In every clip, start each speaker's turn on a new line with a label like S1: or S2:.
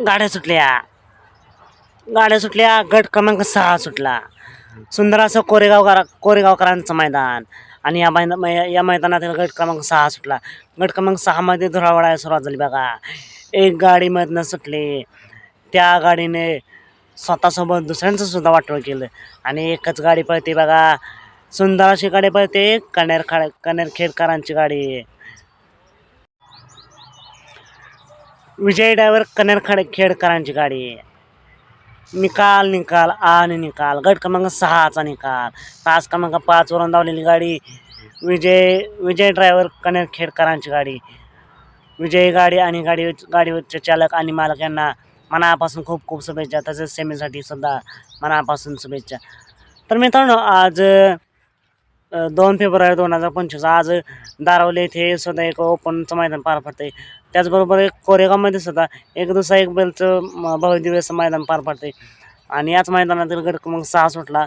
S1: गाड्या सुटल्या. गाड्या सुटल्या गट क्रमांक सहा सुटला. सुंदर असं कोरेगाव कोरेगावकरांचं मैदान. आणि या मैदा मै- या मैदानातील गट क्रमांक सहा सुटला. गट क्रमांक सहामध्ये धुरावडायला सुरुवात झाली बघा. एक गाडीमधनं सुटली. त्या गाडीने स्वतःसोबत दुसऱ्यांचं सुद्धा वाटोळ केलं. आणि एकच गाडी पळते बघा. सुंदर अशी गाडी पळते. कनेर खाड कनेर खेडकरांची गाडी. विजय ड्रायव्हर कनेर खेडकरांची गाडी. निकाल निकाल आणि निकाल. गट क्रमांक सहाचा निकाल. तास क्रमांक पाचवरून धावलेली गाडी विजय विजय ड्रायव्हर कनेर खेडकरांची गाडी. विजय गाडी आणि गाडी गाडीवरचे चालक आणि मालक यांना मनापासून खूप खूप शुभेच्छा. तसेच सेमीसाठी सुद्धा मनापासून शुभेच्छा. तर मित्रांनो आज दोन फेब्रुवारी दोन हजार पंचवीस आज दारवले येथे सुद्धा एक ओपनचं मैदान पार पडते त्याचबरोबर एक कोरेगावमध्ये सुद्धा एक दुसरा एक बेलचं म- भव्य मैदान पार पडते आणि याच मैदानातील गट क्रमांक सहा सुटला.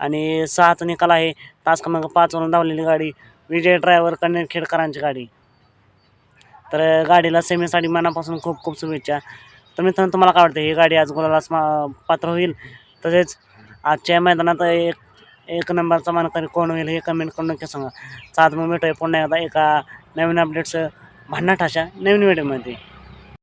S1: आणि सहाचा निकाल आहे. तास क्रमांक पाचवरून धावलेली गाडी विजय ड्रायव्हर कन्या खेडकरांची गाडी. तर गाडीला सेमीसाठी मनापासून खूप खूप शुभेच्छा. तर मित्रांनो तुम्हाला काय वाटतं? ही गाडी आज गुलालास पात्र होईल? तसेच आजच्या मैदानात एक एक नंबरचा मानकरी कोण होईल हे कमेंट करून नक्की सांगा. सात मग भेटूया पुन्हा एकदा एका नवीन अपडेट्स भांडणाट नवीन व्हिडिओमध्ये